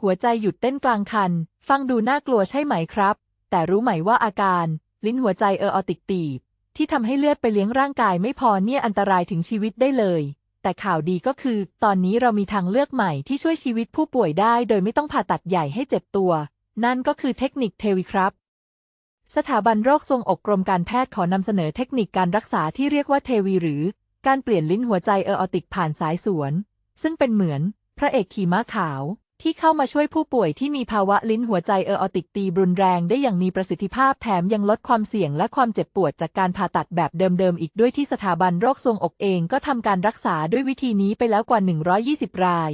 หัวใจหยุดเต้นกลางคัน ฟังดูน่ากลัวใช่ไหมครับ แต่รู้ไหมว่าอาการ ลิ้นหัวใจเอออติกตีบ ที่ทำให้เลือดไปเลี้ยงร่างกายไม่พอเนี่ยอันตรายถึงชีวิตได้เลย แต่ข่าวดีก็คือ ตอนนี้เรามีทางเลือกใหม่ที่ช่วยชีวิตผู้ป่วยได้ โดยไม่ต้องผ่าตัดใหญ่ให้เจ็บตัว นั่นก็คือเทคนิคเทวีครับสถาบันโรคทรงอกกรมการแพทย์ขอนำเสนอเทคนิคการรักษาที่เรียกว่าเทวีหรือ การเปลี่ยนลิ้นหัวใจเอออติกผ่านสายสวน ซึ่งเป็นเหมือน พระเอกขี่ม้าขาว ที่เข้ามาช่วยผู้ป่วยที่มีภาวะลิ้นหัวใจเอออติกตีรุนแรงได้อย่างมีประสิทธิภาพแถมยังลดความเสี่ยงและความเจ็บปวดจากการผ่าตัดแบบเดิมๆ อีกด้วยที่สถาบันโรคทรวงอกเองก็ทำการรักษาด้วยวิธีนี้ไปแล้วกว่า 120 ราย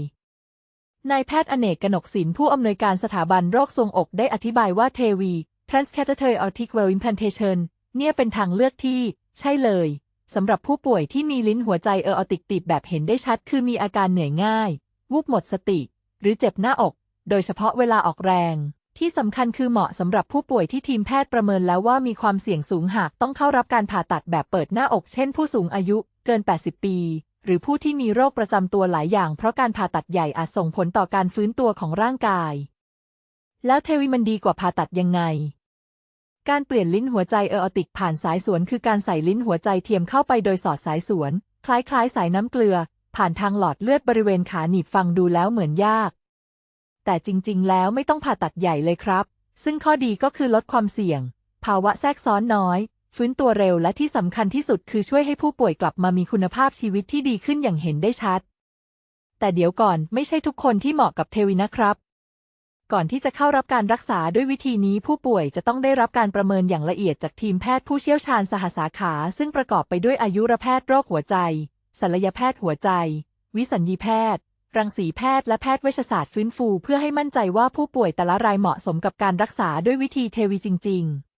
นายแพทย์อเนกกนกศิลป์ผู้อำนวยการสถาบันโรคทรวงอกได้อธิบายว่าเทวี transcatheter aortic valve implantation เนี่ยเป็นทางเลือกที่ ใช่เลยสำหรับผู้ป่วยที่มีลิ้นหัวใจเอออติกติดแบบเห็นได้ชัด คือมีอาการเหนื่อยง่าย วูบหมดสติ หรือเจ็บหน้าอก โดยเฉพาะเวลาออกแรง ที่สำคัญคือเหมาะสำหรับผู้ป่วยที่ทีมแพทย์ประเมินแล้วว่ามีความเสี่ยงสูงหากต้องเข้ารับการผ่าตัดแบบเปิดหน้าอก เช่นผู้สูงอายุเกิน 80 ปี หรือผู้ที่มีโรคประจำตัวหลายอย่าง เพราะการผ่าตัดใหญ่อาจส่งผลต่อการฟื้นตัวของร่างกาย แล้วเทวีมันดีกว่าผ่าตัดยังไงการเปลี่ยนลิ้นหัวใจเอออติกผ่านสายสวนคือการใส่ลิ้นหัวใจเทียมเข้าไปโดยสอดสายสวน คล้ายๆ สายน้ำเกลือ ผ่านทางหลอดเลือดบริเวณขาหนีบฟังดูแล้วเหมือนยาก แต่จริง ๆ แล้วไม่ต้องผ่าตัดใหญ่เลยครับ ซึ่งข้อดีก็คือลดความเสี่ยง ภาวะแทรกซ้อนน้อย ฟื้นตัวเร็วและที่สำคัญที่สุดคือช่วยให้ผู้ป่วยกลับมามีคุณภาพชีวิตที่ดีขึ้นอย่างเห็นได้ชัด แต่เดี๋ยวก่อนไม่ใช่ทุกคนที่เหมาะกับเทวีนะครับ ก่อนที่จะเข้ารับการรักษาด้วยวิธีนี้ผู้ป่วยจะต้องได้รับการประเมินอย่างละเอียดจากทีมแพทย์ผู้เชี่ยวชาญสหสาขา ซึ่งประกอบไปด้วยอายุรแพทย์โรคหัวใจ ศัลยแพทย์หัวใจ วิสัญญีแพทย์ รังสีแพทย์และแพทย์เวชศาสตร์ฟื้นฟู เพื่อให้มั่นใจว่าผู้ป่วยแต่ละรายเหมาะสมกับการรักษาด้วยวิธีเทวีจริง ๆ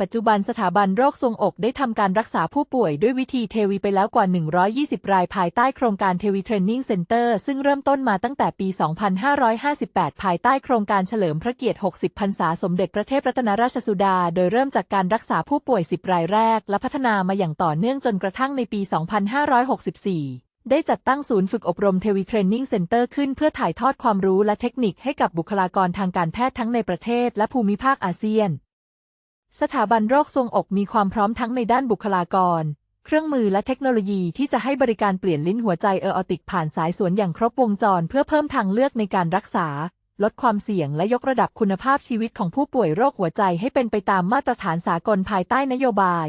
ปัจจุบันสถาบันโรคทรงอกได้ทำการรักษาผู้ป่วยด้วยวิธีเทวีไปแล้วกว่า 120 รายภายใต้โครงการเทวีเทรนนิ่งเซ็นเตอร์ซึ่งเริ่มต้นมาตั้งแต่ปี 2558 ภายใต้โครงการเฉลิมพระเกียรติ 60 พรรษาสมเด็จพระเทพรัตนราชสุดา โดยเริ่มจากการรักษาผู้ป่วย 10 รายแรก และพัฒนามาอย่างต่อเนื่องจนกระทั่งในปี 2564ได้จัดตั้งศูนย์ฝึกอบรมเทวีเทรนนิ่งเซ็นเตอร์ขึ้นเพื่อถ่ายทอดความรู้และเทคนิคให้กับบุคลากรทางการแพทย์ทั้งในประเทศและภูมิภาคอาเซียน สถาบันโรคทรงอกมีความพร้อมทั้งในด้านบุคลากร เครื่องมือและเทคโนโลยีที่จะให้บริการเปลี่ยนลิ้นหัวใจเอออติกผ่านสายสวนอย่างครบวงจร เพื่อเพิ่มทางเลือกในการรักษา ลดความเสี่ยงและยกระดับคุณภาพชีวิตของผู้ป่วยโรคหัวใจให้เป็นไปตามมาตรฐานสากลภายใต้นโยบาย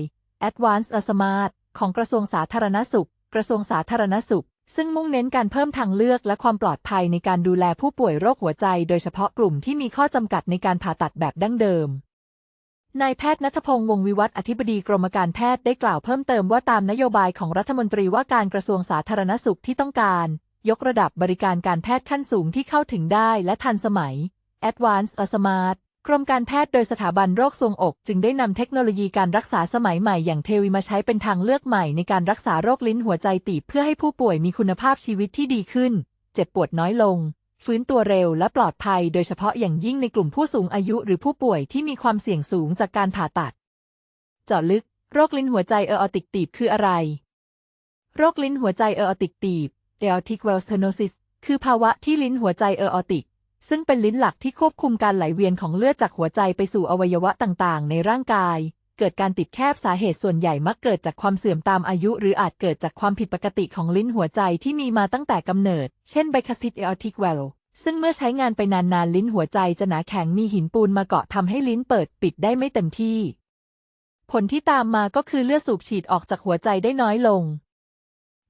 Advanced a Smart ของกระทรวงสาธารณสุข กระทรวงสาธารณสุข ซึ่งมุ่งเน้นการเพิ่มทางเลือกและความปลอดภัยในการดูแลผู้ป่วยโรคหัวใจ โดยเฉพาะกลุ่มที่มีข้อจำกัดในการผ่าตัดแบบดั้งเดิม นายแพทย์นัทพงษ์วงวิวัฒน์อธิบดีกรมการแพทย์ได้กล่าวเพิ่มเติมว่าตามนโยบายของรัฐมนตรีว่าการกระทรวงสาธารณสุขที่ต้องการ ยกระดับบริการการแพทย์ขั้นสูงที่เข้าถึงได้และทันสมัย Advanced a Smart กรมการแพทย์โดยสถาบันโรคทรวงอก จึงได้นำเทคโนโลยีการรักษาสมัยใหม่อย่างเทวีมาใช้เป็นทางเลือกใหม่ในการรักษาโรคลิ้นหัวใจตีบเพื่อให้ผู้ป่วยมีคุณภาพชีวิตที่ดีขึ้น เจ็บปวดน้อยลง ฟื้นตัวเร็วและปลอดภัย โดยเฉพาะอย่างยิ่งในกลุ่มผู้สูงอายุหรือผู้ป่วยที่มีความเสี่ยงสูงจากการผ่าตัด เจาะลึก โรคลิ้นหัวใจเอออติกตีบคืออะไร โรคลิ้นหัวใจเอออติกตีบ aortic valve stenosis คือภาวะที่ลิ้นหัวใจเอออติก ซึ่งเป็นลิ้นหลักที่ควบคุมการไหลเวียนของเลือดจากหัวใจไปสู่อวัยวะต่างๆ ในร่างกาย เกิดการติดแคบสาเหตุส่วนใหญ่มักเกิดจากความเสื่อมตามอายุ หรืออาจเกิดจากความผิดปกติของลิ้นหัวใจที่มีมาตั้งแต่กำเนิด เช่น bicuspid aortic valve ซึ่งเมื่อใช้งานไปนานๆ ลิ้นหัวใจจะหนาแข็งมีหินปูนมาเกาะทำให้ลิ้นเปิดปิดได้ไม่เต็มที่ ผลที่ตามมาก็คือเลือดสูบฉีดออกจากหัวใจได้น้อยลง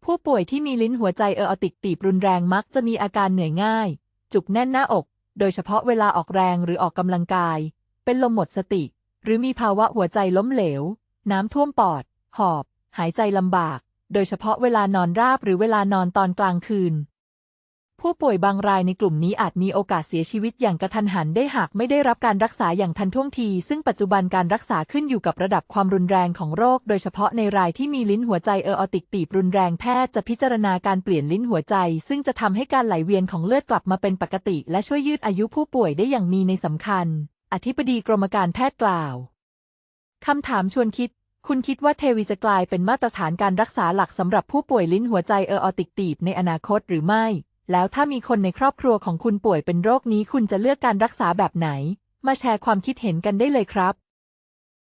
ผู้ป่วยที่มีลิ้นหัวใจเอออติกตีบรุนแรงมักจะมีอาการเหนื่อยง่าย จุกแน่นหน้าอก โดยเฉพาะเวลาออกแรงหรือออกกำลังกาย เป็นลมหมดสติ หรือมีภาวะหัวใจล้มเหลว น้ำท่วมปอด หอบ หายใจลำบาก โดยเฉพาะเวลานอนราบหรือเวลานอนตอนกลางคืน ผู้ป่วยบางรายในกลุ่มนี้อาจมีโอกาสเสียชีวิตอย่างกระทันหันได้หากไม่ได้รับการรักษาอย่างทันท่วงที ซึ่งปัจจุบันการรักษาขึ้นอยู่กับระดับความรุนแรงของโรค โดยเฉพาะในรายที่มีลิ้นหัวใจเอออติกตีบรุนแรงแพทย์จะพิจารณาการเปลี่ยนลิ้นหัวใจ ซึ่งจะทำให้การไหลเวียนของเลือดกลับมาเป็นปกติ และช่วยยืดอายุผู้ป่วยได้อย่างมีในสำคัญ อธิบดีกรมการแพทย์กล่าว คำถามชวนคิด คุณคิดว่าเทวีจะกลายเป็นมาตรฐานการรักษาหลักสำหรับผู้ป่วยลิ้นหัวใจเอออติกตีบในอนาคตหรือไม่ แล้วถ้ามีคนในครอบครัวของคุณป่วยเป็นโรคนี้ คุณจะเลือกการรักษาแบบไหน มาแชร์ความคิดเห็นกันได้เลยครับ